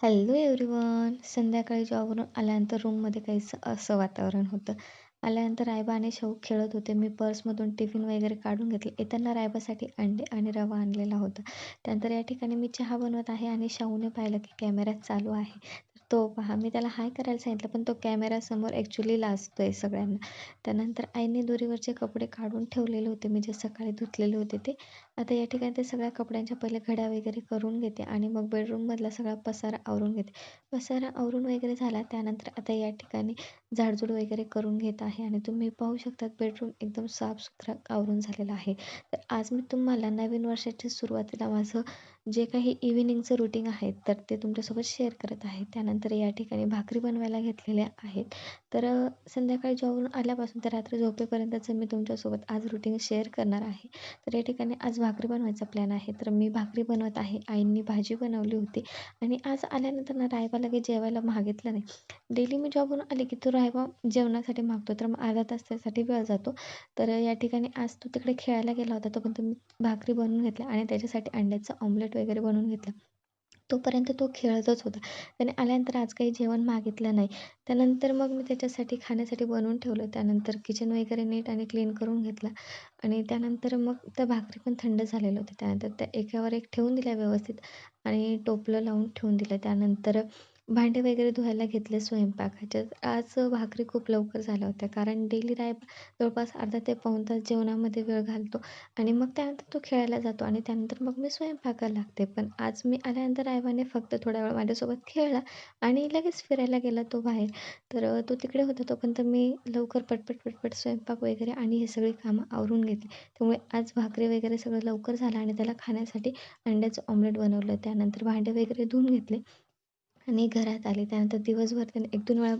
Hello everyone. संध्याकाळी जॉबवरून आल्यानंतर रूममध्ये काहीसं असं वातावरण होतं. आल्यानंतर रायबा आणि शाहू खेळत होते. मी पर्समधून टिफिन वगैरे काढून घेतले. येताना रायबासाठी अंडे आणि रवा आणलेला होता. त्यानंतर या ठिकाणी मी चहा बनवत आहे आणि शाहूने पाहिलं की कॅमेरा चालू आहे. तर तो पहा मी त्याला हाय करायला सांगितलं पण तो कॅमेरासमोर ॲक्च्युली लाजतो आहे सगळ्यांना. त्यानंतर आईने दोरीवरचे कपडे काढून ठेवलेले होते. मी जे सकाळी धुतलेले होते ते. आता या ठिकाणी ते सगळ्या कपड्यांच्या पहिले घड्या वगैरे करून घेते आणि मग बेडरूममधला सगळा पसारा आवरून घेते. पसारा आवरून वगैरे झाला. त्यानंतर आता या ठिकाणी झाडझूड वगैरे करून घेत आहे. आहे आणि तुम्ही पाहू शकतात बेडरूम एकदम साफसुथरा आवरून झालेला आहे. तर आज मी तुम्हाला नवीन वर्षाच्या सुरुवातीला माझं जे काही इव्हिनिंगचं रुटीन आहे तर ते तुमच्यासोबत शेअर करत आहे. त्यानंतर या ठिकाणी भाकरी बनवायला घेतलेल्या आहेत. तर संध्याकाळी जॉबवरून आल्यापासून तर रात्री झोपेपर्यंतचं मी तुमच्यासोबत आज रुटीन शेअर करणार आहे. तर या ठिकाणी आज भाकरी बनवायचा प्लॅन आहे. तर मी भाकरी बनवत आहे. आईंनी भाजी बनवली होती. आणि आज आल्यानंतर ना रायबा लगेच जेवायला मागितलं नाही. डेली मी जॉबवरून आले की तो रायबा जेवणासाठी मागतो. तर मग अर्धा तास त्यासाठी वेळ जातो. तर या ठिकाणी आज तो तिकडे खेळायला गेला होता. तोपर्यंत मी भाकरी बनवून घेतल्या आणि त्याच्यासाठी अंड्याचं ऑमलेट वगैरे बनवून घेतलं. तोपर्यंत तो खेळतच होता. त्याने आल्यानंतर आज काही जेवण मागितलं नाही. त्यानंतर मग मी त्याच्यासाठी खाण्यासाठी बनवून ठेवलं. त्यानंतर किचन वगैरे नीट आणि क्लीन करून घेतला. आणि त्यानंतर मग त्या भाकरी पण थंड झालेलं होत्या. त्यानंतर त्या एकावर एक ठेवून दिल्या व्यवस्थित आणि टोपलं लावून ठेवून दिलं. त्यानंतर भांडे वगैरे धुवायला घेतले स्वयंपाकाच्या आज भाकरी खूप लवकर झाल्या होत्या. कारण डेली राय जवळपास अर्धा ते पाऊण तास जेवणामध्ये वेळ घालतो आणि मग त्यानंतर तो खेळायला जातो आणि त्यानंतर मग मी स्वयंपाकाला लागते. पण आज मी आल्यानंतर रायबाने फक्त थोड्या वेळ माझ्यासोबत खेळला आणि लगेच फिरायला गेला तो बाहेर. तर तो तिकडे होता तोपर्यंत मी लवकर पटपट पटपट स्वयंपाक वगैरे आणि हे सगळी कामं आवरून घेतली. त्यामुळे आज भाकरी वगैरे सगळं लवकर झालं आणि त्याला खाण्यासाठी अंड्याचं ऑमलेट बनवलं. त्यानंतर भांडे वगैरे धुवून घेतले. आणि घरात आले. त्यानंतर दिवसभर त्याने एक दोन वेळा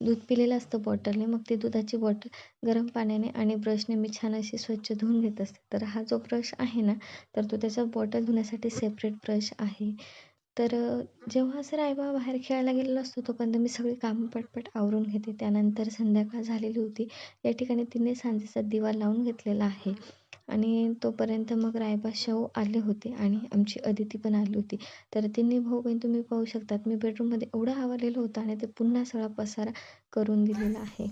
दूध पिलेलं असतं बॉटलने. मग ती दुधाची बॉटल गरम पाण्याने आणि ब्रशने मी छान अशी स्वच्छ धुवून घेत असते. तर हा जो ब्रश आहे ना तर तो त्याचा बॉटल धुण्यासाठी सेपरेट ब्रश आहे. तर जेव्हा असं रायबा बाहेर खेळायला गेलेला असतो तोपर्यंत मी सगळी कामं पटपट आवरून घेते. त्यानंतर संध्याकाळ झालेली होती. या ठिकाणी तिने सांजेचा दिवा लावून घेतलेला आहे. आणि तोपर्यंत मग रायबा शाहू आले होते आणि आमची अदिती पण आली होती. तर तिन्ही भाऊ बहीण तुम्ही पाहू शकतात मी बेडरूममध्ये एवढं आवरलेलं होतं आणि ते पुन्हा सगळा पसारा करून दिलेला आहे.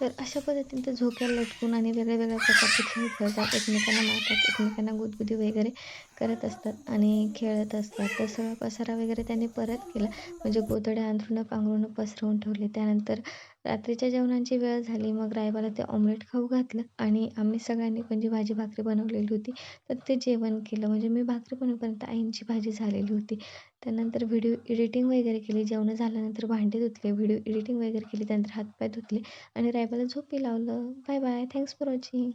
तर अशा पद्धतीने ते झोक्याला लटकून आणि वेगळ्या वेगळ्या प्रकारचे खेळ खेळतात. एकमेकांना मारतात एकमेकांना गुदगुदी वगैरे करत असतात आणि खेळत असतात. तर सगळा पसारा वगैरे त्यांनी परत केला. म्हणजे गोधड्या अंथरुणं पांघरुणं पसरवून ठेवले. त्यानंतर रात्रीच्या जेवणाची वेळ झाली मग रायबाला ते ऑमलेट खाऊ घातलं आणि आम्ही सगळ्यांनी म्हणजे भाजी भाकरी बनवलेली होती तर ते जेवण केलं. म्हणजे मी भाकरी बनवपर्यंत आईंची भाजी झालेली होती. त्यानंतर व्हिडिओ एडिटिंग वगैरे केली. जेवणं झाल्यानंतर भांडी धुतले व्हिडिओ एडिटिंग वगैरे केली त्यानंतर हातपाय धुतले आणि रायबाला झोपी लावलं. Bye bye thanks for watching